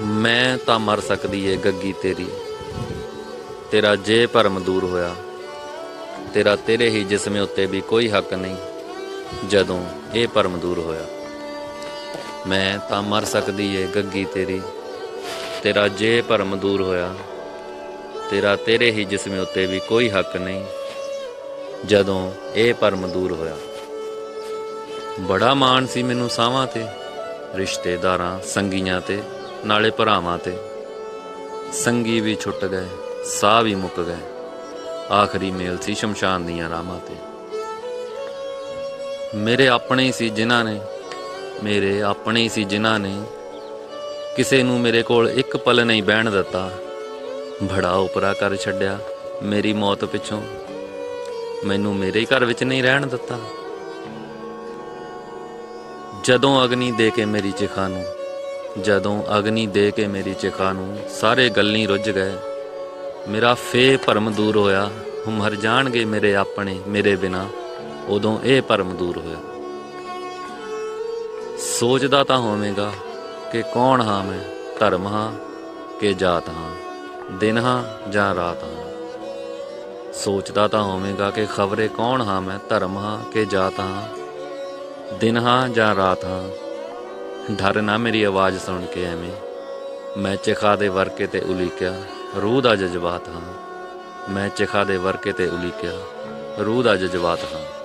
ਮੈਂ ਤਾਂ ਮਰ ਸਕਦੀ ਏ ਗੱਗੀ ਤੇਰੀ। ਤੇਰਾ ਜੇ ਭਰਮ ਦੂਰ ਹੋਇਆ, ਤੇਰਾ ਤੇਰੇ ਹੀ ਜਿਸਮ ਉੱਤੇ ਵੀ ਕੋਈ ਹੱਕ ਨਹੀਂ, ਜਦੋਂ ਇਹ ਭਰਮ ਦੂਰ ਹੋਇਆ। ਮੈਂ ਤਾਂ ਮਰ ਸਕਦੀ ਏ ਗੱਗੀ ਤੇਰੀ। ਤੇਰਾ ਜੇ ਭਰਮ ਦੂਰ ਹੋਇਆ, ਤੇਰਾ ਤੇਰੇ ਹੀ ਜਿਸਮ ਉੱਤੇ ਵੀ ਕੋਈ ਹੱਕ ਨਹੀਂ, ਜਦੋਂ ਇਹ ਭਰਮ ਦੂਰ ਹੋਇਆ। ਬੜਾ ਮਾਣ ਸੀ ਮੈਨੂੰ ਸਾਵਾਂ ਤੇ। ਰਿਸ਼ਤੇਦਾਰਾਂ, ਸੰਗੀਆਂ ਤੇ, ਨਾਲੇ ਭਰਾਵਾਂ ਤੇ। ਸੰਗੀ ਵੀ ਛੁੱਟ ਗਏ, ਸਾਹ ਵੀ ਮੁੱਕ ਗਏ। ਆਖਰੀ ਮੇਲ ਸੀ ਸ਼ਮਸ਼ਾਨ ਦੀਆਂ ਰਾਮਾਂ ਤੇ। ਮੇਰੇ ਆਪਣੇ ਹੀ ਸੀ ਜਿਨ੍ਹਾਂ ਨੇ, ਮੇਰੇ ਆਪਣੇ ਹੀ ਸੀ ਜਿਨ੍ਹਾਂ ਨੇ। ਕਿਸੇ ਨੂੰ ਮੇਰੇ ਕੋਲ ਇੱਕ ਪਲ ਨਹੀਂ ਬਹਿਣ ਦਿੱਤਾ। ਬੜਾ ਉਪਰਾ ਕਰ ਛੱਡਿਆ ਮੇਰੀ ਮੌਤ ਪਿੱਛੋਂ। ਮੈਨੂੰ ਮੇਰੇ ਹੀ ਘਰ ਵਿੱਚ ਨਹੀਂ ਰਹਿਣ ਦਿੱਤਾ। ਜਦੋਂ ਅਗਨੀ ਦੇ ਕੇ ਮੇਰੀ ਚਿਖਾ ਨੂੰ, ਜਦੋਂ ਅਗਨੀ ਦੇ ਕੇ ਮੇਰੀ ਚਿਖਾ ਨੂੰ ਸਾਰੇ ਗੱਲੀ ਰੁੱਝ ਗਏ। ਮੇਰਾ ਫੇ ਭਰਮ ਦੂਰ ਹੋਇਆ। ਮਰ ਜਾਣਗੇ ਮੇਰੇ ਆਪਣੇ, ਮੇਰੇ ਬਿਨਾ। ਉਦੋਂ ਇਹ ਭਰਮ ਦੂਰ ਹੋਇਆ। ਸੋਚਦਾ ਤਾਂ ਹੋਵੇਂਗਾ ਕਿ ਕੌਣ ਹਾਂ ਮੈਂ, ਧਰਮ ਹਾਂ ਕਿ ਜਾਤ ਹਾਂ, ਦਿਨ ਹਾਂ ਜਾਂ ਰਾਤ ਹਾਂ। ਸੋਚਦਾ ਤਾਂ ਹੋਵੇਂਗਾ ਕਿ ਖਬਰੇ ਕੌਣ ਹਾਂ ਮੈਂ, ਧਰਮ ਹਾਂ ਕਿ ਜਾਤ ਹਾਂ। ਦਿਨ ਹਾਂ ਜਾਂ ਰਾਤ ਹਾਂ, ਡਰ ਨਾ ਮੇਰੀ ਆਵਾਜ਼ ਸੁਣ ਕੇ ਐਵੇਂ। ਮੈਂ ਚਿਖਾ ਦੇ ਵਰਕੇ ਤੇ ਉਲੀਕਿਆ, ਰੂਹ ਦਾ ਜਜ਼ਬਾਤ ਹਾਂ। ਮੈਂ ਚਿਖਾ ਦੇ ਵਰਕੇ ਤੇ ਉਲੀਕਿਆ, ਰੂਹ ਦਾ ਜਜ਼ਬਾਤ ਹਾਂ।